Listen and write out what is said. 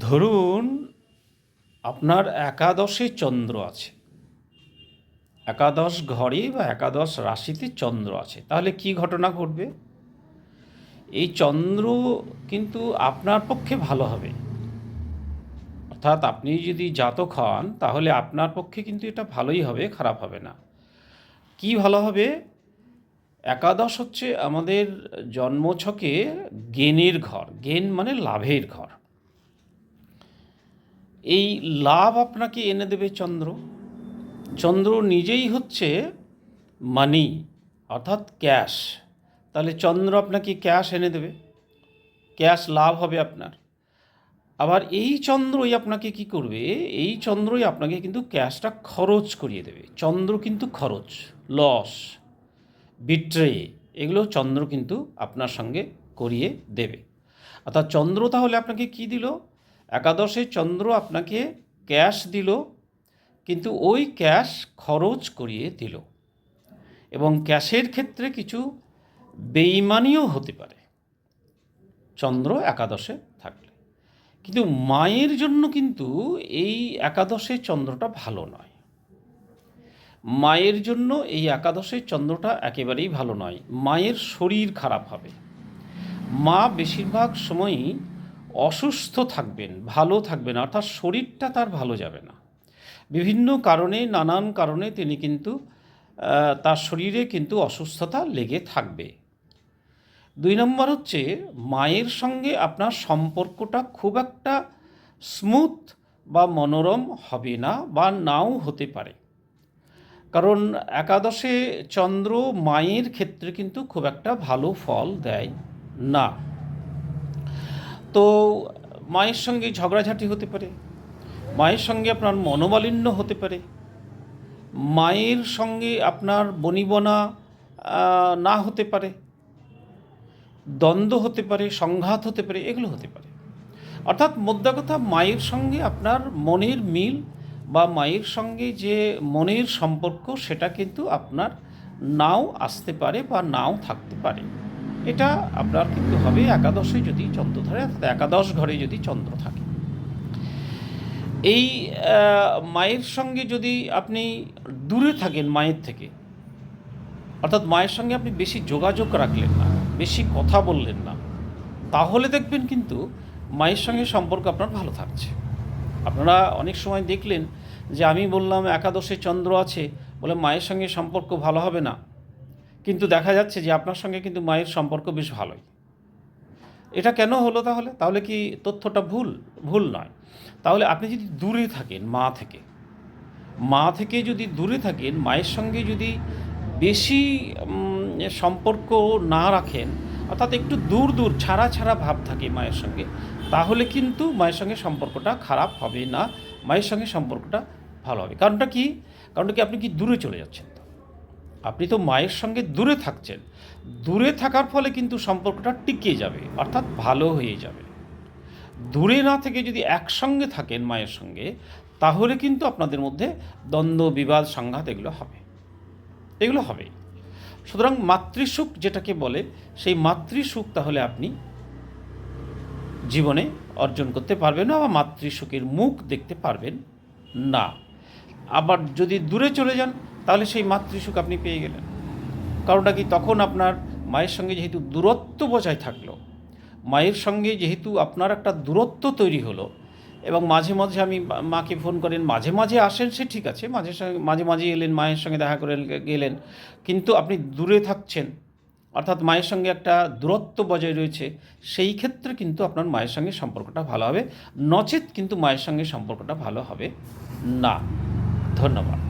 ধরুন আপনার একাদশে চন্দ্র আছে। একাদশ ঘরে বা একাদশ রাশিতে চন্দ্র আছে। তাহলে কি ঘটনা ঘটবে? এই চন্দ্র কিন্তু আপনার পক্ষে ভালো হবে। অর্থাৎ আপনি যদি জাতক হন, তাহলে আপনার পক্ষে কিন্তু এটা ভালোই হবে, খারাপ হবে না। কি ভালো হবে? একাদশ হচ্ছে আমাদের জন্মছকে গেনের ঘর। গেন মানে লাভের ঘর। এই লাভ আপনাকে এনে দেবে চন্দ্র। চন্দ্র নিজেই হচ্ছে মানি অর্থাৎ ক্যাশ তাহলে চন্দ্র আপনাকে ক্যাশ এনে দেবে। ক্যাশ লাভ হবে আপনার। আবার এই চন্দ্রই আপনাকে কি করবে? এই চন্দ্রই আপনাকে কিন্তু ক্যাশটা খরচ করিয়ে দেবে। চন্দ্র কিন্তু খরচ লস বিট্রে এগুলো চন্দ্র কিন্তু আপনার সঙ্গে করিয়ে দেবে। অর্থাৎ চন্দ্র তাহলে আপনাকে কি দিল? একাদশে চন্দ্র আপনাকে ক্যাশ দিল, কিন্তু ওই ক্যাশ খরচ করিয়ে দিল। এবং ক্যাশের ক্ষেত্রে কিছু বেইমানিও হতে পারে। চন্দ্র একাদশে থাকলে। কিন্তু মায়ের জন্য কিন্তু এই একাদশে চন্দ্রটা ভালো নয়। মায়ের জন্য এই একাদশের চন্দ্রটা একেবারেই ভালো নয়। মায়ের শরীর খারাপ হবে। মা বেশিরভাগ সময়ই অসুস্থ থাকবেন, ভালো থাকবেন, অর্থাৎ শরীরটা তার ভালো যাবে না। বিভিন্ন কারণে, নানান কারণে তিনি কিন্তু তার শরীরে কিন্তু অসুস্থতা লেগে থাকবে। দুই নম্বর হচ্ছে, মায়ের সঙ্গে আপনার সম্পর্কটা খুব একটা স্মুথ বা মনোরম হবে না বা নাও হতে পারে। কারণ একাদশে চন্দ্র মায়ের ক্ষেত্রে কিন্তু খুব একটা ভালো ফল দেয় না। তো মায়ের সঙ্গে ঝগড়াঝাটি হতে পারে, মায়ের সঙ্গে আপনার মনোমালিন্য হতে পারে, মায়ের সঙ্গে আপনার বনিবনা না হতে পারে, দ্বন্দ্ব হতে পারে, সংঘাত হতে পারে, এগুলো হতে পারে। অর্থাৎ মোদ্দা কথা, মায়ের সঙ্গে আপনার মনের মিল বা মায়ের সঙ্গে যে মনের সম্পর্ক, সেটা কিন্তু আপনার নাও আসতে পারে বা নাও থাকতে পারে। এটা আপনার কিন্তু হবে একাদশে যদি চন্দ্র ধরে, অর্থাৎ একাদশ ঘরে যদি চন্দ্র থাকে। এই মায়ের সঙ্গে যদি আপনি দূরে থাকেন, মায়ের থেকে, অর্থাৎ মায়ের সঙ্গে আপনি বেশি যোগাযোগ রাখলেন না, বেশি কথা বললেন না, তাহলে দেখবেন কিন্তু মায়ের সঙ্গে সম্পর্ক আপনার ভালো থাকছে। আপনারা অনেক সময় দেখলেন যে, আমি বললাম একাদশে চন্দ্র আছে, বলে মায়ের সঙ্গে সম্পর্ক ভালো হবে না। কিন্তু দেখা যাচ্ছে যে আপনার সঙ্গে কিন্তু মায়ের সম্পর্ক বেশ ভালোই। এটা কেন হলো তাহলে? তাহলে কি তথ্যটা ভুল? ভুল নয়। তাহলে আপনি যদি দূরে থাকেন, মা থেকে মা থেকে যদি দূরে থাকেন, মায়ের সঙ্গে যদি বেশি সম্পর্ক না রাখেন, অর্থাৎ একটু দূর দূর, ছাড়া ছাড়া ভাব থাকে মায়ের সঙ্গে, তাহলে কিন্তু মায়ের সঙ্গে সম্পর্কটা খারাপ হবে না। মায়ের সঙ্গে সম্পর্কটা ভালো হবে। কারণটা কি? কারণটা কি আপনি কি দূরে চলে যাচ্ছেন? আপনি তো মায়ের সঙ্গে দূরে থাকছেন। দূরে থাকার ফলে কিন্তু সম্পর্কটা টিকে যাবে, অর্থাৎ ভালো হয়ে যাবে। দূরে না থেকে যদি একসঙ্গে থাকেন মায়ের সঙ্গে, তাহলে কিন্তু আপনাদের মধ্যে দ্বন্দ্ব, বিবাদ, সংঘাত এগুলো হবে। এগুলো হবে। সুতরাং মাতৃসুখ যেটাকে বলে, সেই মাতৃসুখ তাহলে আপনি জীবনে অর্জন করতে পারবেন না বা মাতৃসুখের মুখ দেখতে পারবেন না। আবার যদি দূরে চলে যান তাহলে সেই মাতৃসুখ আপনি পেয়ে গেলেন। কারণটা কি? তখন আপনার মায়ের সঙ্গে যেহেতু দূরত্ব বজায় থাকল, মায়ের সঙ্গে যেহেতু আপনার একটা দূরত্ব তৈরি হলো, এবং মাঝে মাঝে আমি মাকে ফোন করেন, মাঝে মাঝে আসেন, সে ঠিক আছে, মাঝে সঙ্গে মাঝে মাঝে এলেন, মায়ের সঙ্গে দেখা করে গেলেন, কিন্তু আপনি দূরে থাকছেন, অর্থাৎ মায়ের সঙ্গে একটা দূরত্ব বজায় রয়েছে, সেই ক্ষেত্রে কিন্তু আপনার মায়ের সঙ্গে সম্পর্কটা ভালো হবে। নচেত কিন্তু মায়ের সঙ্গে সম্পর্কটা ভালো হবে না। ধন্যবাদ।